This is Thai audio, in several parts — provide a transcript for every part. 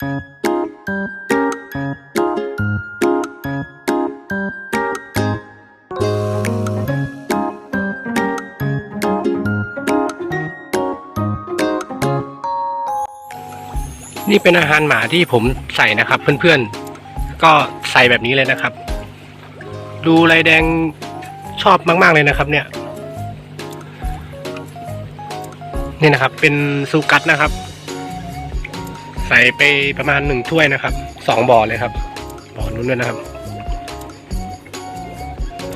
นี่เป็นอาหารหมาที่ผมใส่นะครับ เพื่อนๆ ก็ใส่แบบนี้เลยนะครับ ดูลายแดงชอบมากๆเลยนะครับ เนี่ย นี่นะครับ เป็นซูกัสนะครับ ใส่ไปประมาณหนึ่งถ้วยนะครับสองบ่อเลยครับบ่อนู้นด้วยนะครับ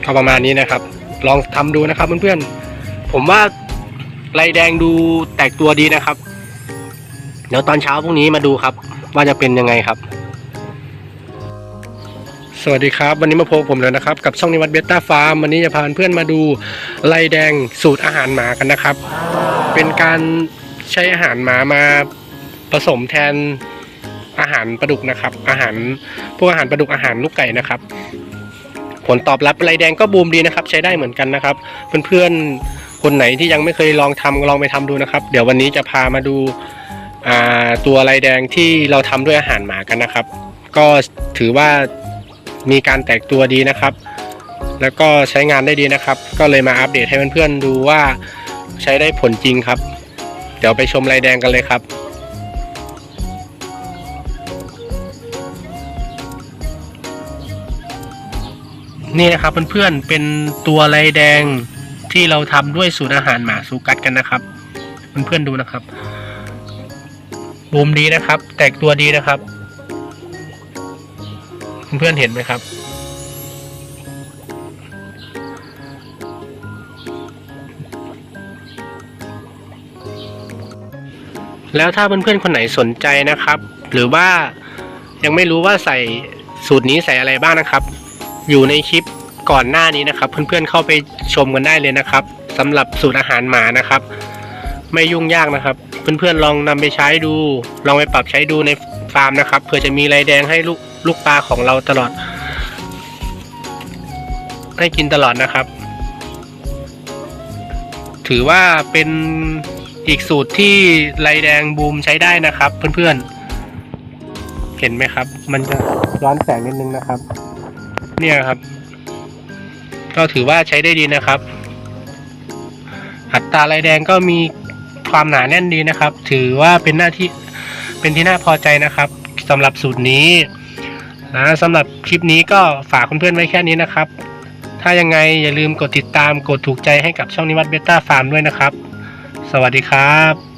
ก็ประมาณนี้นะครับ ลองทำดูนะครับเพื่อนๆผมว่าลายแดงดูแตกตัวดีนะครับ เดี๋ยวตอนเช้าพรุ่งนี้มาดูครับ ว่าจะเป็นยังไงครับ สวัสดีครับ วันนี้มาพบผมแล้วนะครับ กับช่องนิวัตเบต้าฟาร์มวันนี้จะพาเพื่อนมาดูไลแดงสูตรอาหารหมากันนะครับ เป็นการใช้อาหารหมามา ผสมแทนอาหารปลาดุกนะครับ อาหารพวกอาหารปลาดุกอาหารลูกไก่นะครับ ผลตอบรับไลแดงก็บูมดีนะครับ ใช้ได้เหมือนกันนะครับ เพื่อนๆคนไหนที่ยังไม่เคยลองทำลองไปทำดูนะครับ เดี๋ยววันนี้จะพามาดูาตัวลายแดงที่เราทำด้วยอาหารหมากันนะครับ ก็ถือว่ามีการแตกตัวดีนะครับ แล้วก็ใช้งานได้ดีนะครับ ก็เลยมาอัปเดตให้เพื่อนๆดูว่าใช้ได้ผลจริงครับ เดี๋ยวไปชมลายแดงกันเลยครับ นี่นะครับเพื่อนๆ เป็นตัวลายแดงที่เราทำด้วยสูตรอาหารหมาสูกัดกันนะครับเพื่อนๆดูนะครับบูมดีนะครับ แตกตัวดีนะครับ เพื่อนๆเห็นไหมครับ แล้วถ้าเพื่อนๆคนไหนสนใจนะครับ หรือว่ายังไม่รู้ว่าใส่สูตรนี้ใส่อะไรบ้างนะครับ อยู่ในคลิปก่อนหน้านี้นะครับ เพื่อนๆเข้าไปชมกันได้เลยนะครับสำหรับสูตรอาหารหมานะครับ ไม่ยุ่งยากนะครับ เพื่อนๆลองนำไปใช้ดู ลองไปปรับใช้ดูในฟาร์มนะครับเผื่อจะมีไรแดงให้ลูกลูกปลาของเราตลอด ให้กินตลอดนะครับ ถือว่าเป็นอีกสูตรที่ไรแดงบูมใช้ได้นะครับ เพื่อนๆเห็นไหมครับ มันจะย้อนแสงนิดนึงนะครับ เนี่ยครับ ก็ถือว่าใช้ได้ดีนะครับ อัตราไรแดงก็มีความหนาแน่นดีนะครับ ถือว่าเป็นหน้าที่เป็นที่น่าพอใจนะครับสำหรับสูตรนี้นะสำหรับคลิปนี้ก็ฝากเพื่อนๆไว้แค่นี้นะครับ ถ้ายังไงอย่าลืมกดติดตามกดถูกใจให้กับช่องนิวัตเบต้าฟาร์มด้วยนะครับ สวัสดีครับ